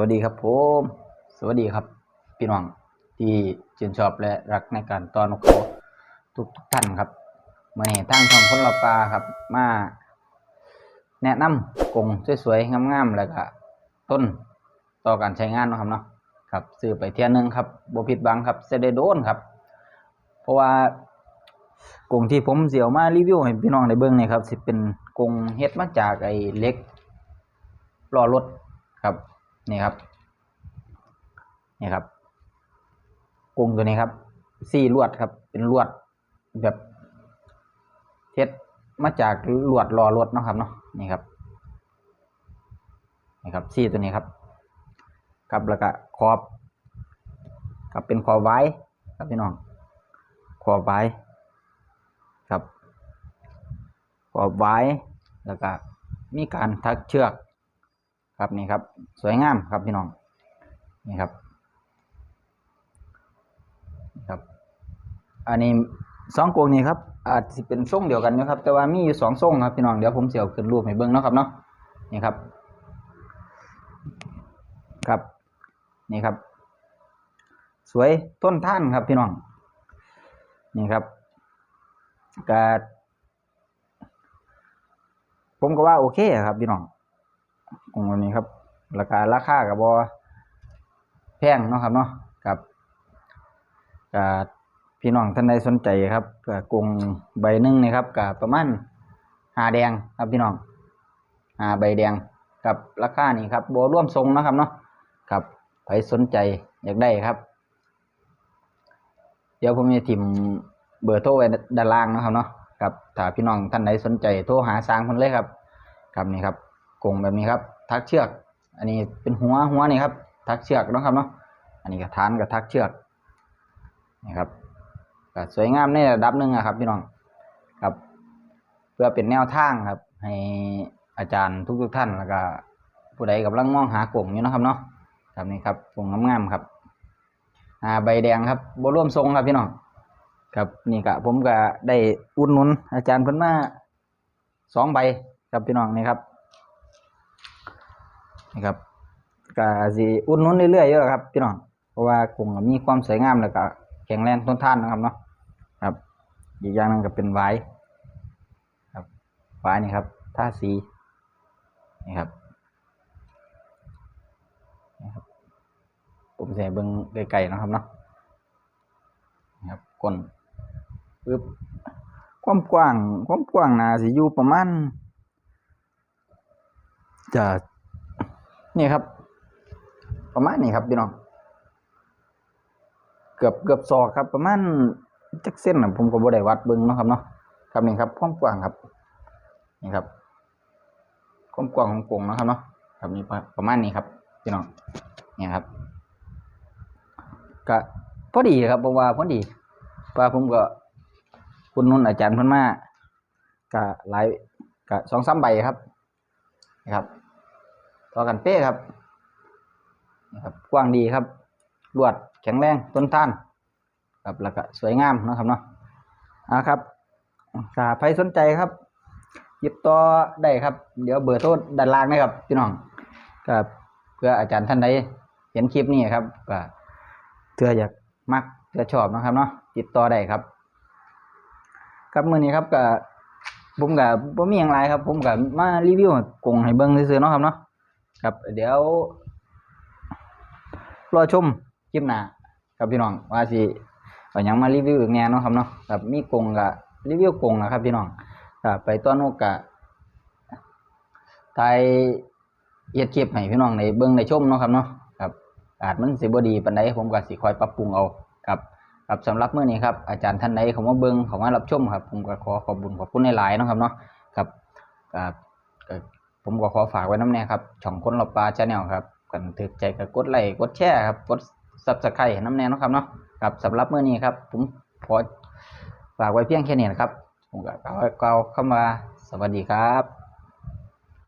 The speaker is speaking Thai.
วัสดีครับผม สวัสดีครับพี่น้องที่ชื่นชอบและรักในการต้อนนกเขาทุกทุกท่านครับมาเนี่ทางช่องคนเราปลาครับ มาแนะนำกงสวยๆงามๆแล้วก็ต้นต่อการใช้งานนะครับเนาะครับซื้อไปเที่ยหนึงครับบ่ผิดหวังครับเสได็โดนครับ เพราะว่ากงที่ผมเสียวมารีวิวให้พี่น้องได้เบิ่งนี่ครับสิเป็นกงเฮ็ดมาจากไอ้เล็กล้อรถครับ นี่ครับนี่ครับกงตัวนี้ครับสี่ลวดครับ เป็นลวดแบบเฮ็ดมาจากลวดล้อรถเนาะครับเนาะนี่ครับนี่ครับสี่ตัวนี้ครับครับแล้วก็ขอบครับเป็นขอบไว้ครับพี่น้องขอบไว้ครับขอบไว้แล้วก็มีการทักเชือก ครับนี่ครับ สวยงามครับพี่น้องนี่ครับครับ อันนี้สองกรงนี้ครับ อาจจะเป็นทรงเดียวกันนะครับ แต่ว่ามีอยู่สองทรงครับพี่น้องเดี๋ยวผมเสียวขึ้นรูปให้เบิ่งเนาะครับเนาะนี่ครับ ครับ นี่ครับ สวยต้นท่านครับพี่น้อง นี่ครับกาผมก็ว่าโอเคครับพี่น้อง กรงตัวนี้ครับราคาราคากับบอแพงเนาะครับเนาะครับกาพี่น้องท่านใดสนใจครับก็กรงใบหนึ่งนี่ครับกับประมาณหาแดงครับพี่น้องหาใบแดงกับราคานี่ครับโบร่วมทรงนะครับเนาะครับใครสนใจอยากได้ครับ เดี๋ยวผมจะทิมเบอร์โทรไว้ด้านล่างนะครับเนาะครับถ้าพี่น้องท่านใดสนใจโทรหาสร้างคนเลยครับ ครับนี่ครับ กงแบบนี้ครับ ทักเชือก อันนี้เป็นหัวหัวนี่ครับ ทักเชือกเนาะครับเนาะ อันนี้ก็ฐานกับทักเชือกนี่ครับก็สวยงามในระดับหนึ่งอะครับพี่น้องครับ เพื่อเป็นแนวทางครับ ให้อาจารย์ทุกๆท่านแล้วก็ผู้ใดกำลังมองหากรงอยู่นะครับเนาะครับนี่ครับกรงงามๆครับอ่าใบแดงครับบร่วมทรงครับพี่น้องครับนี่กะผมก็ได้อุดหนุนอาจารย์เพิ่นมาสองใบครับพี่น้องนี่ครับ นี่ครับก็สิอุดหนุนเรื่อยๆอยู่แล้วครับพี่น้องเพราะว่ากลุ่มมีความสวยงามแล้วก็แข็งแรงทนทานนะครับเนาะครับอีกอย่างหนึงก็เป็นไว้ครับไว้นี่ครับท่าสีนี่ครับนี่ครับผมจะให้เบิ่งไกลๆนะครับเนาะครับก้นปึ๊บความกว้าง ความกว้างนาสิอยู่ประมาณจะ นี่ครับ ประมาณนี้ครับพี่น้องเกือบเกือบศอกครับ ประมาณจักเส้นนะผมก็บ่ได้วัดเบิ่งเนาะครับเนาะครับนี่ครับความกว้างครับ นี่ครับความกว้างของกงนะครับเนาะครับนี่ประมาณนี้ครับพี่น้องเนี่ยครับก็พอดีครับผมว่าพอดีพาะว่าผมก็คุณนุ่นอาจารย์เพิ่นมาก็หลายก็สองสามใบครับนะครับ ต่อกันเป๊ะครับนะครับกว้างดีครับรวดแข็งแรงต้นท่านครับแล้วก็สวยงามนะครับเนาะอ่าครับถ้าใครสนใจครับติดต่อได้ครับ เดี๋ยวเบอร์โทรด้านล่างนะครับพี่น้องก็เพื่ออาจารย์ท่านใดเห็นคลิปนี้ครับก็เพื่ออยากมักเพื่อชอบนะครับเนาะติดต่อได้ครับ ครับมือนี้ครับก็ผมก็บ่มีหยังหลายครับ ผมก็มารีวิวกงให้เบิ่งซื่อๆเนาะครับเนาะ ครับ เดี๋ยวรอชมคลิปหน้าครับพี่น้องว่าสิเอายังมารีวิวอีกแน่เนาะครับเนาะครับมีกงก็รีวิวกงนะครับพี่น้องครับไปต้อนนกก็ถ่ายเฮ็ดคลิปให้พี่น้องได้เบิ่งได้ชมเนาะครับเนาะครับ อาจมันสิบดีปานใดผมก็สิคอยปรับปรุงเอาครับครับสำหรับเมื้อนี้ครับอาจารย์ท่านใดเขามาเบิ่งเขามารับชมครับ ผมก็ขอขอบุญขอบคุณหลายๆเนาะครับเนาะครับครับ ผมก็ขอฝากไว้น้ำแน่ครับ ช่องคนหลบปลาชาแนลครับกันถึกใจก็กดไลค์กดแชร์ครับ กดซับสไครต์น้ำแน่นะครับเนาะครับสำหรับเมื่อนี้ครับ ผมขอฝากไว้เพียงแค่นี้นะครับ ผมก็กล่าวกล่าวคำว่าสวัสดีครับ